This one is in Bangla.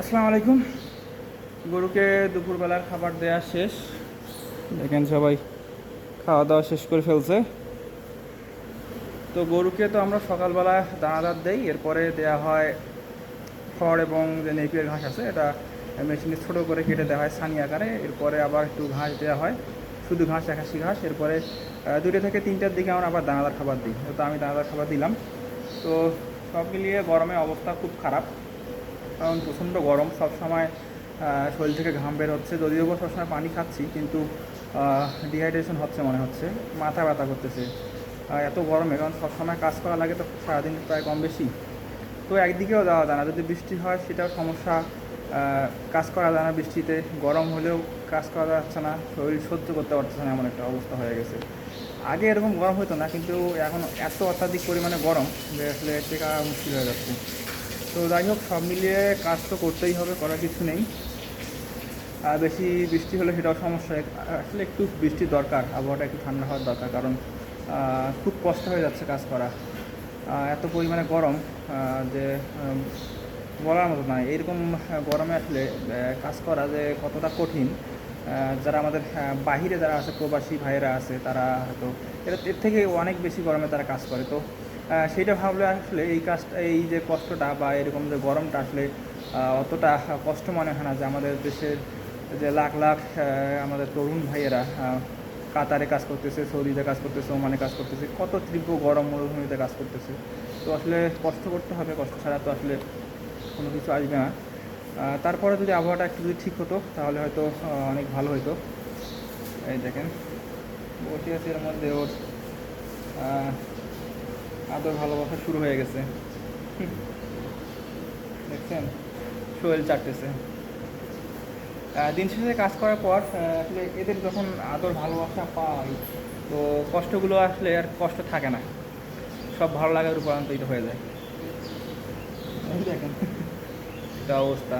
আসসালামু আলাইকুম। গরুকে দুপুরবেলার খাবার দেওয়া শেষ। দেখেন সবাই খাওয়া দাওয়া শেষ করে ফেলছে। তো গরুকে তো আমরা সকালবেলা দানাদার দেই, এরপরে দেওয়া হয় খড় এবং যে নেপিয়ার ঘাস আছে, এটা মেশিনে ছোটো করে কেটে দেওয়া হয় সানি আকারে, এরপরে আবার একটু ঘাস দেওয়া হয়। শুধু ঘাস, একাশি ঘাস, এরপরে দুটো থেকে তিনটার দিকে আমরা আবার দানাদার খাবার দিই। তো আমি দানাদার খাবার দিলাম। তো সব মিলিয়ে গরমে অবস্থা খুব খারাপ। কারণ প্রচণ্ড গরম, সবসময় শরীর থেকে ঘাম বের হচ্ছে। যদিও বা সবসময় পানি খাচ্ছি, কিন্তু ডিহাইড্রেশন হচ্ছে মনে হচ্ছে। মাথা ব্যথা করতেছে। এত গরমে, কারণ সবসময় কাজ করা লাগে তো সারাদিন প্রায় কম বেশি। তো একদিকেও যাওয়া যায় না। যদি বৃষ্টি হয়, সেটাও সমস্যা। কাজ করা যায় না বৃষ্টিতে। গরম হলেও কাজ করা যাচ্ছে না। শরীর সহ্য করতে পারতেছে না, এমন একটা অবস্থা হয়ে গেছে। আগে এরকম গরম হতো না, কিন্তু এখন এত অত্যাধিক পরিমাণে গরম যে আসলে টেকা মুশকিল হয়ে যাচ্ছে। তো যাই হোক, সব মিলিয়ে কাজ তো করতেই হবে, করার কিছু নেই। আর বেশি বৃষ্টি হলে সেটাও সমস্যা। আসলে একটু বৃষ্টির দরকার, আবহাওয়াটা একটু ঠান্ডা হওয়ার দরকার, কারণ খুব কষ্ট হয়ে যাচ্ছে কাজ করা। এত পরিমাণে গরম যে বলার মতো নয়। এইরকম গরমে আসলে কাজ করা যে কতটা কঠিন যারা আমাদের বাহিরে যারা আছে, প্রবাসী ভাইয়েরা আছে, তারা হয়তো এর থেকে অনেক বেশি গরমে তারা কাজ করে। তো সেইটা ভাবলে আসলে এই কাজটা, এই যে কষ্টটা বা এরকম যে গরমটা আসলে অতটা কষ্ট মনে হয় না যে আমাদের দেশের যে লাখ লাখ আমাদের তরুণ ভাইয়েরা কাতারে কাজ করতেছে, সৌদিতে কাজ করতেছে, ওমানে কাজ করতেছে, কত তীব্র গরম মরুভূমিতে কাজ করতেছে। তো আসলে কষ্ট করতে হবে, কষ্ট ছাড়া তো আসলে কোনো কিছু আসবে না। তারপরে যদি আবহাওয়াটা একটু যদি ঠিক হতো, তাহলে হয়তো অনেক ভালো হতো এই দেখেন, বসে আছে এর মধ্যে ওর আদর ভালোবাসা শুরু হয়ে গেছে। দেখছেন? শোয়েল চাটতেছে। দিন শেষে কাজ করার পর আসলে এদের যখন আদর ভালোবাসা পাই, তো কষ্টগুলো আসলে আর কষ্ট থাকে না। সব ভালো লাগার রূপান্তরিত হয়ে যায়। দেখেন। এটা অবস্থা।